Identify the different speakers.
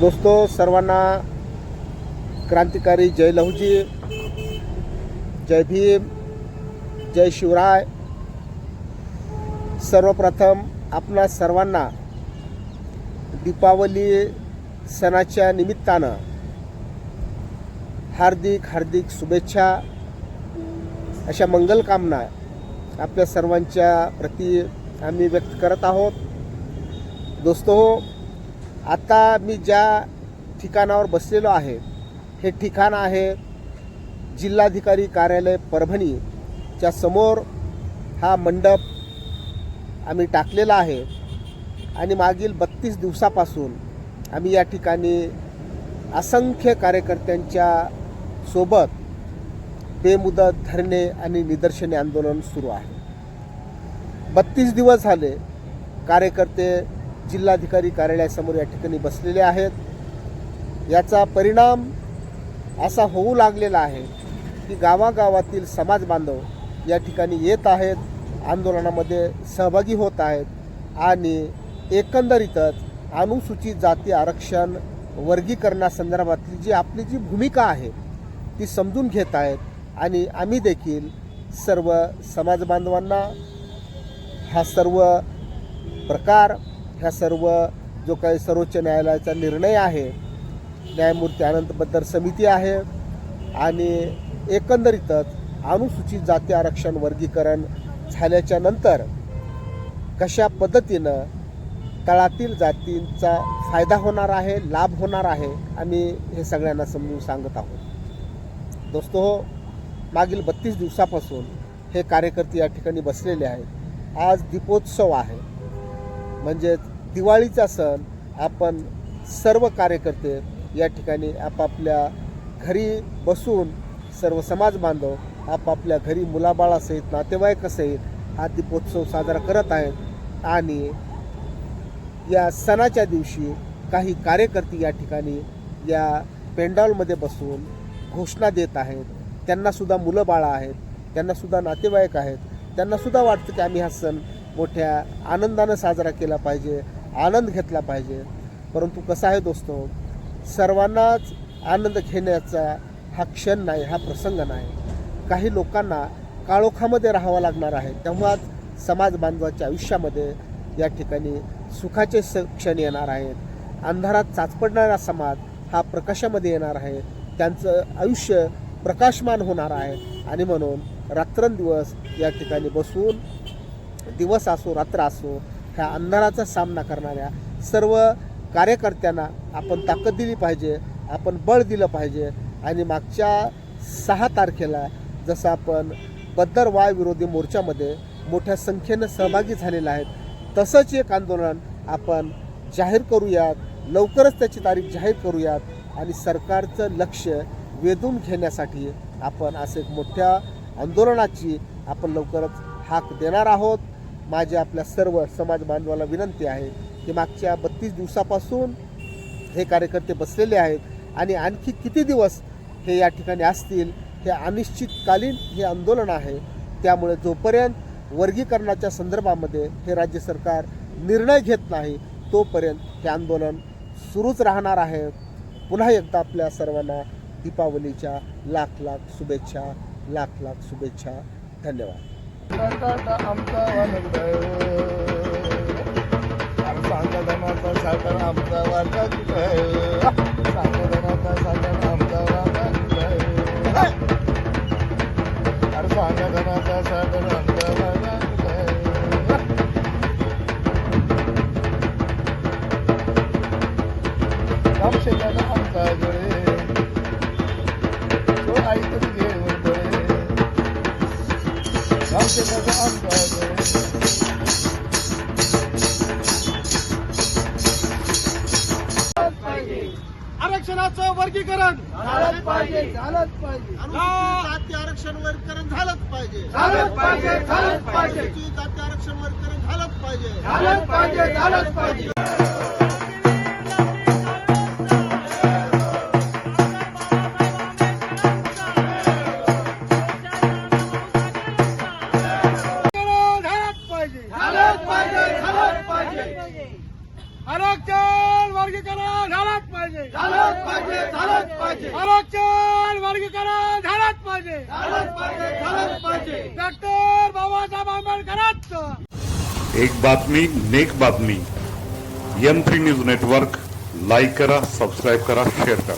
Speaker 1: दोस्तो सर्वांना क्रांतिकारी जय लहूजी जय भीम जय शिवराय. सर्वप्रथम आपणा सर्वांना दीपावली सणाच्या निमित्तानं हार्दिक हार्दिक शुभेच्छा अशा मंगलकामना आपल्या सर्वांच्या प्रती आम्ही व्यक्त करत आहोत. दोस्तो हो, आता मी ज्या ठिकाणावर बसलेलो आहे हे ठिकाण आहे जिल्हाधिकारी कार्यालय परभणीच्या समोर हा मंडप आम्ही टाकलेला आहे आणि मागील बत्तीस दिवसापासून आम्ही या ठिकाणी असंख्य कार्यकर्त्यांच्या सोबत बेमुदत धरणे आणि निदर्शने आंदोलन सुरू आहे. बत्तीस दिवस झाले कार्यकर्ते जिल्हाधिकारी कार्यालयासमोर या ठिकाणी बसलेले आहेत. याचा परिणाम असा होऊ लागलेला आहे की गावागावातील समाज बांधव या ठिकाणी येत आहेत आंदोलनामध्ये सहभागी होत आहेत आणि एकंदरीतच अनुसूचित जाती आरक्षण वर्गीकरणासंदर्भातली जी आपली जी भूमिका आहे ती समजून घेत आहेत आणि आम्ही देखील सर्व समाजबांधवांना हा सर्व प्रकार ह्या सर्व जो काही सर्वोच्च न्यायालयाचा निर्णय आहे न्यायमूर्ती अनंत बद्दल समिती आहे आणि एकंदरीतच अनुसूचित जाती आरक्षण वर्गीकरण झाल्याच्यानंतर कशा पद्धतीनं तळातील जातींचा फायदा होणार आहे लाभ होणार आहे आम्ही हे सगळ्यांना समजून सांगत आहोत. दोस्तो हो मागील बत्तीस दिवसापासून हे कार्यकर्ते या ठिकाणी बसलेले आहेत. आज दीपोत्सव आहे. म्हणजेच दिवाळीचा सण आपण सर्व कार्यकर्ते या ठिकाणी आपापल्या घरी बसून सर्व समाज बांधव आपापल्या घरी मुलाबाळासहित नातेवाईकासहित हा दीपोत्सव साजरा करत आहेत. आणि या सणाच्या दिवशी काही कार्यकर्ते या ठिकाणी या पेंडॉलमध्ये बसून घोषणा देत आहेत. त्यांनासुद्धा मुलं बाळं आहेत. त्यांनासुद्धा नातेवाईक आहेत. त्यांनासुद्धा वाटतं की आम्ही हा सण मोठ्या आनंदानं साजरा केला पाहिजे आनंद घेतला पाहिजे. परंतु कसं आहे दोस्तो? सर्वांनाच आनंद घेण्याचा हा क्षण नाही हा प्रसंग नाही. काही लोकांना काळोखामध्ये राहावं लागणार आहे. तेव्हाच समाज बांधवाच्या आयुष्यामध्ये या ठिकाणी सुखाचे स क्षण येणार आहेत. अंधारात चाचपडणारा समाज हा प्रकाशामध्ये येणार आहे. त्यांचं आयुष्य प्रकाशमान होणार आहे. आणि म्हणून रात्रंदिवस या ठिकाणी बसून दिवस असो रात्र असो ह्या अंधाराचा सामना करणाऱ्या सर्व कार्यकर्त्यांना आपण ताकद दिली पाहिजे आपण बळ दिलं पाहिजे. आणि मागच्या सहा तारखेला जसं आपण बद्दर वाय विरोधी मोर्चामध्ये मोठ्या संख्येनं सहभागी झालेलं आहेत तसंच एक आंदोलन आपण जाहीर करूयात लवकरच त्याची तारीख जाहीर करूयात आणि सरकारचं लक्ष वेधून घेण्यासाठी आपण असं एक मोठ्या आंदोलनाची आपण लवकरच हाक देणार आहोत. माझी आपल्या सर्व समाज बांधवाला विनंती आहे की मागच्या बत्तीस दिवसापासून हे कार्यकर्ते बसलेले आहेत आणि आणखी किती दिवस हे या ठिकाणी असतील हे अनिश्चितकालीन हे आंदोलन आहे. त्यामुळे जोपर्यंत वर्गीकरणाच्या संदर्भामध्ये हे राज्य सरकार निर्णय घेत नाही तोपर्यंत हे आंदोलन सुरूच राहणार आहे. पुन्हा एकदा आपल्या सर्वांना दीपावलीच्या लाख लाख शुभेच्छा लाख लाख शुभेच्छा. धन्यवाद.
Speaker 2: आमचा सांगधनाचा सागर आमचा वाटा सांगधनाचा सागर आमचा वाटा अरे सांगधनाचा सागर आमचा वाटा रामशेखाला आमचा गळे
Speaker 1: आरक्षणाचं वर्गीकरण
Speaker 2: झालंच पाहिजे. झालंच पाहिजे.
Speaker 1: जाती आरक्षण वर्गीकरण झालंच पाहिजे.
Speaker 2: झालंच पाहिजे झालंच पाहिजे.
Speaker 1: अनुसूचित जाती आरक्षण वर्गीकरण झालंच पाहिजे.
Speaker 2: झालंच पाहिजे झालंच पाहिजे. आरक्षण वर्गीकरण झालंच पाहिजे.
Speaker 3: झालंच पाहिजे झालंच पाहिजे.
Speaker 2: आरक्षण वर्गीकरण झालंच पाहिजे.
Speaker 3: झालंच पाहिजे झालंच पाहिजे.
Speaker 2: डॉक्टर बाबासाहेब आंबेडकरांचं.
Speaker 4: एक बातमी नेक बातमी. M three news network. Like करा सबस्क्राईब करा शेअर करा.